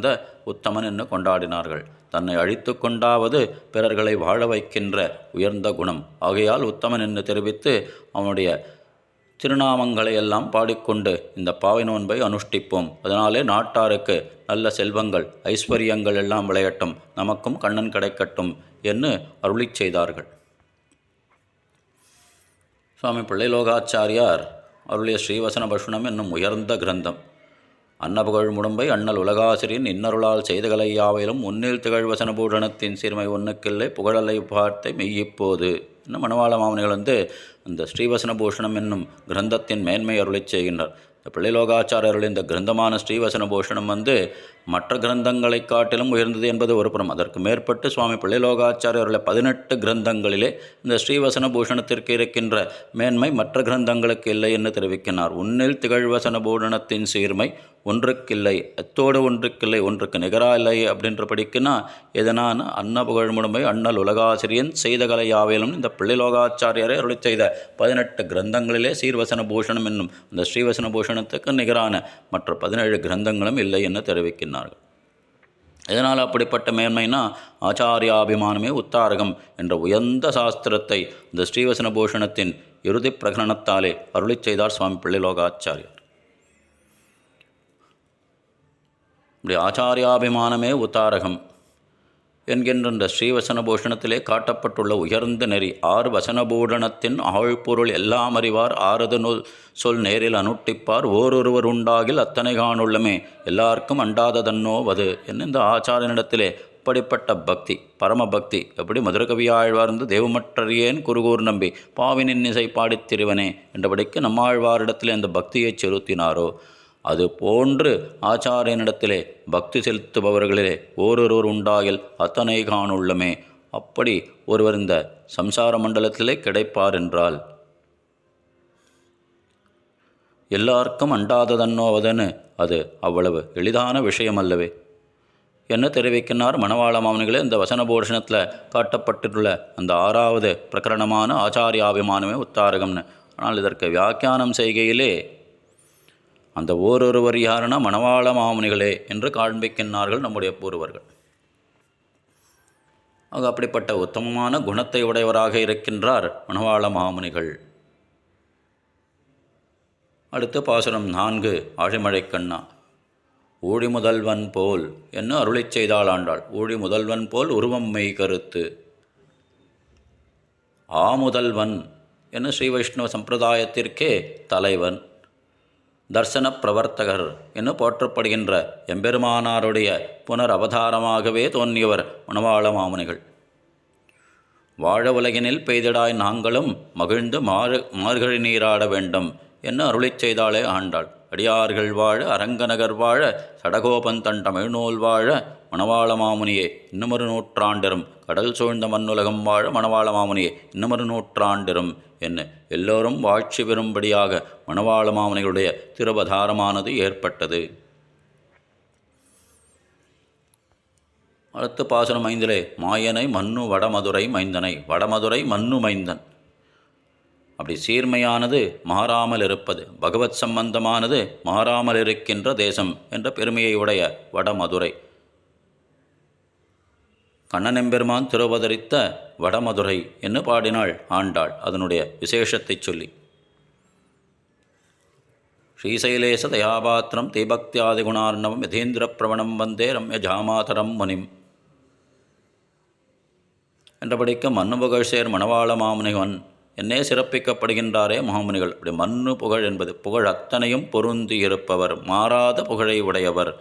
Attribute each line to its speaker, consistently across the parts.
Speaker 1: சிறந்த உத்தமன் என்று கொண்டாடினார்கள். தன்னை அழித்து கொண்டாவது பிறர்களை வாழ வைக்கின்ற உயர்ந்த குணம். ஆகையால் உத்தமன் என்று தெரிவித்து அவனுடைய திருநாமங்களை எல்லாம் பாடிக்கொண்டு இந்த பாவை நோன்பை அனுஷ்டிப்போம். அதனாலே நாட்டாருக்கு நல்ல செல்வங்கள் ஐஸ்வர்யங்கள் எல்லாம் விளையட்டும். நமக்கும் கண்ணன் கிடைக்கட்டும் என்று அருளிச் செய்தார்கள். சுவாமி பிள்ளைலோகாச்சாரியார் அருளிய ஸ்ரீவசன பஷுணம் என்னும் உயர்ந்த கிரந்தம். அன்னபுகழ் முடம்பை அண்ணல் உலகாசிரியன் இன்னருளால் செய்தகலை யாவையிலும் உன்னில் திகழ்வசன பூஷணத்தின் சீர்மை ஒன்றுக்கில்லை புகழலை பார்த்தை மெய்யிப்போது. இன்னும் மணவாள மாமனிகள் வந்து இந்த ஸ்ரீவசன பூஷணம் என்னும் கிரந்தத்தின் மேன்மை அருளை செய்கின்றார். இந்த பிள்ளைலோகாச்சாரியர்கள் இந்த கிரந்தமான ஸ்ரீவசன பூஷணம் வந்து மற்ற கிரந்தங்களைக் காட்டிலும் உயர்ந்தது என்பது ஒரு புறம். அதற்கு மேற்பட்டு சுவாமி பிள்ளைலோகாச்சாரியர்களை பதினெட்டு கிரந்தங்களிலே இந்த ஸ்ரீவசன பூஷணத்திற்கு இருக்கின்ற மேன்மை மற்ற கிரந்தங்களுக்கு இல்லை என்று தெரிவிக்கின்றார். உன்னில் திகழ்வசன பூஷணத்தின் சீர்மை ஒன்றுக்கில்லை எத்தோடு ஒன்றுக்கில்லை ஒன்றுக்கு நிகரா இல்லை அப்படின்ற படிக்குன்னா எதனான அன்ன புகழ்முடமை அண்ணல் உலகாசிரியன் செய்த கலையாவேலும் இந்த பிள்ளைலோகாச்சாரியரை அருளி செய்த பதினெட்டு கிரந்தங்களிலே சீர்வசன பூஷணம் என்னும் இந்த ஸ்ரீவசன பூஷணத்துக்கு நிகரான மற்ற பதினேழு கிரந்தங்களும் இல்லை என்று தெரிவிக்கின்றார்கள். இதனால் அப்படிப்பட்ட மேன்மைனா ஆச்சாரியாபிமானமே உத்தாரகம் என்ற உயர்ந்த சாஸ்திரத்தை இந்த ஸ்ரீவசன பூஷணத்தின் இறுதி பிரகடனத்தாலே அருளி செய்தார் சுவாமி பிள்ளைலோகாச்சாரியர். இப்படி ஆச்சாரியாபிமானமே உத்தாரகம் என்கின்ற இந்த ஸ்ரீவசன பூஷணத்திலே காட்டப்பட்டுள்ள உயர்ந்த நெறி. ஆறு வசனபூடணத்தின் ஆழ்பொருள் எல்லாம் அறிவார். ஆறது நூல் சொல் நேரில் அனுட்டிப்பார். ஓரொருவர் உண்டாகில் அத்தனை காணுள்ளமே. எல்லாருக்கும் அண்டாததன்னோ வது என்ன இந்த ஆச்சாரியனிடத்திலே அப்படிப்பட்ட பக்தி பரம பக்தி எப்படி மதுரகவியாழ்வார்ந்து தேவமற்றறியேன் குருகூர் நம்பி பாவினின் இசை பாடித் திருவனே. என்றபடிக்கு நம்மாழ்வாரிடத்திலே அந்த பக்தியைச் செலுத்தினாரோ? அது போன்று ஆச்சாரியனிடத்திலே பக்தி செலுத்துபவர்களிலே ஓரொருவர் உண்டாகில் அத்தனை காணுள்ளமே. அப்படி ஒருவர் இந்த சம்சார மண்டலத்திலே கிடைப்பார் என்றால் எல்லாருக்கும் அண்டாததன்னோவதன்னு அது அவ்வளவு எளிதான விஷயம் அல்லவே என்ன தெரிவிக்கின்றார் மணவாள மாமனிகளே இந்த வசனபூஷணத்தில் காட்டப்பட்டுள்ள அந்த ஆறாவது பிரகரணமான ஆச்சாரியாபிமானமே உத்தாரகம்னு. ஆனால் இதற்கு வியாக்கியானம் செய்கையிலே அந்த ஓரொருவர் யாருன்னா மணவாள மாமுனிகளே என்று காண்பிக்கின்றார்கள் நம்முடைய பூர்வர்கள். ஆக அப்படிப்பட்ட உத்தமமான குணத்தை உடையவராக இருக்கின்றார் மணவாள மாமுனிகள். அடுத்து பாசுரம் நான்கு ஆழிமழை கண்ணா. ஊழி முதல்வன் போல் என்ன அருளை செய்தால் ஆண்டாள்? ஊழி முதல்வன் போல் உருவம் மெய் கருத்து. ஆமுதல்வன் என்ன ஸ்ரீ வைஷ்ணவ சம்பிரதாயத்திற்கே தலைவன். தர்சன பிரவர்த்தகர் என்று போற்றப்படுகின்ற எம்பெருமானாருடைய புனர் அவதாரமாகவே தோன்றியவர் மணவாள மாமுனிகள். வாழ உலகினில் பெய்திடாய் நாங்களும் மகிழ்ந்து மாறு மார்கழி நீராட வேண்டும் என்று அருளிச் செய்தாளே ஆண்டாள். அடியார்கள் வாழ அரங்கநகர் வாழ சடகோபன் தன் தமிழ்நூல் வாழ மணவாள மாமுனியே இன்னுமொரு நூற்றாண்டிரும். கடல் சூழ்ந்த மண்ணுலகம் வாழ மணவாள மாமுனியே இன்னுமொரு நூற்றாண்டிரும் என்ன எல்லோரும் வாழ்ச்சி பெறும்படியாக மணவாள மாமுனிகளுடைய திருவதாரமானது ஏற்பட்டது. அடுத்து பாசனம் ஐந்திலே மாயனை மன்னு வடமதுரை மைந்தனை வடமதுரை மன்னு மைந்தன். அப்படி சீர்மையானது மாறாமல் இருப்பது பகவத் சம்பந்தமானது மாறாமல் இருக்கின்ற தேசம் என்ற பெருமையை உடைய வடமதுரை. கண்ணனெம்பெருமான் திருவதரித்த வடமதுரை என்று பாடினாள் ஆண்டாள். அதனுடைய விசேஷத்தைச் சொல்லி. ஸ்ரீசைலேச தயாபாத்திரம் தீபக்தியாதிகுணார்ணவம் யதீந்திர பிரவணம் வந்தே ரம்ய ஜாமாதரம் முனிம். என்றபடிக்க மண்ணு புகழ்சேர் மணவாள மாமுனிவன் என்னே சிறப்பிக்கப்படுகின்றாரே மகாமுனிகள் அப்படி மண்ணு புகழ் என்பது புகழ் அத்தனையும் பொருந்தி இருப்பவர் மாறாத புகழை உடையவர்.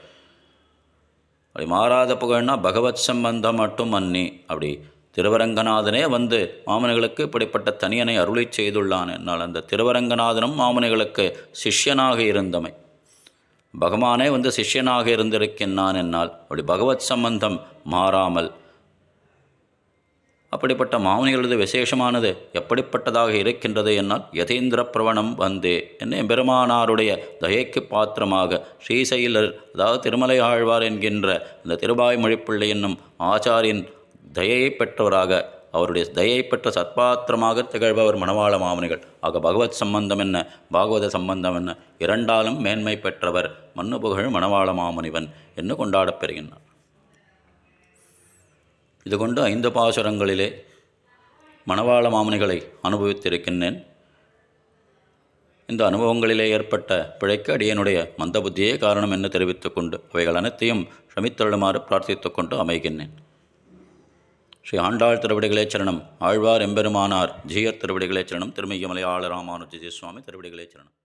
Speaker 1: அப்படி மாறாத புகழ்னா பகவத் சம்பந்தம் மட்டும் அன்னி அப்படி திருவரங்கநாதனே வந்து மாமனிகளுக்கு இப்படிப்பட்ட தனியனை அருளை செய்துள்ளான் என்னால் அந்த திருவரங்கநாதனும் மாமனிகளுக்கு சிஷ்யனாக இருந்தமை. பகவானே வந்து சிஷ்யனாக இருந்திருக்கின்றான் என்னால் அப்படி பகவத் சம்பந்தம் மாறாமல் அப்படிப்பட்ட மாமுனிகளது விசேஷமானது எப்படிப்பட்டதாக இருக்கின்றது என்னால் யதீந்திர பிரவணம் வந்தே என்ன பெருமானாருடைய தயைக்கு பாத்திரமாக ஸ்ரீசைலர் அதாவது திருமலை ஆழ்வார் என்கின்ற இந்த திருபாய்மொழிப்பிள்ளை என்னும் ஆச்சாரியின் தயையை பெற்றவராக அவருடைய தயை பெற்ற சத்பாத்திரமாக திகழ்பவர் மணவாள மாமுனிகள். ஆக பகவத் சம்பந்தம் என்ன? பாகவத சம்பந்தம் என்ன? இரண்டாலும் மேன்மை பெற்றவர் மண்ணு புகழ் மணவாள மாமுனிவன். என்று கொண்டாடப் பெறுகின்றார் இது கொண்டு ஐந்து பாசுரங்களிலே மணவாள மாமுனிகளை அனுபவித்திருக்கின்றேன். இந்த அனுபவங்களிலே ஏற்பட்ட பிழைக்கு அடியனுடைய மந்த புத்தியே காரணம் என்று தெரிவித்துக் கொண்டு அவைகள் அனைத்தையும் ஷமித்தருளுமாறு பிரார்த்தித்துக் கொண்டு அமைகின்றேன். ஸ்ரீ ஆண்டாள் திருவடிகளே சரணம். ஆழ்வார் எம்பெருமானார் ஜீயர் திருவடிகளே சரணம். திருமையமலை ஆள ராமானுஜி சுவாமி திருவடிகளே சரணம்.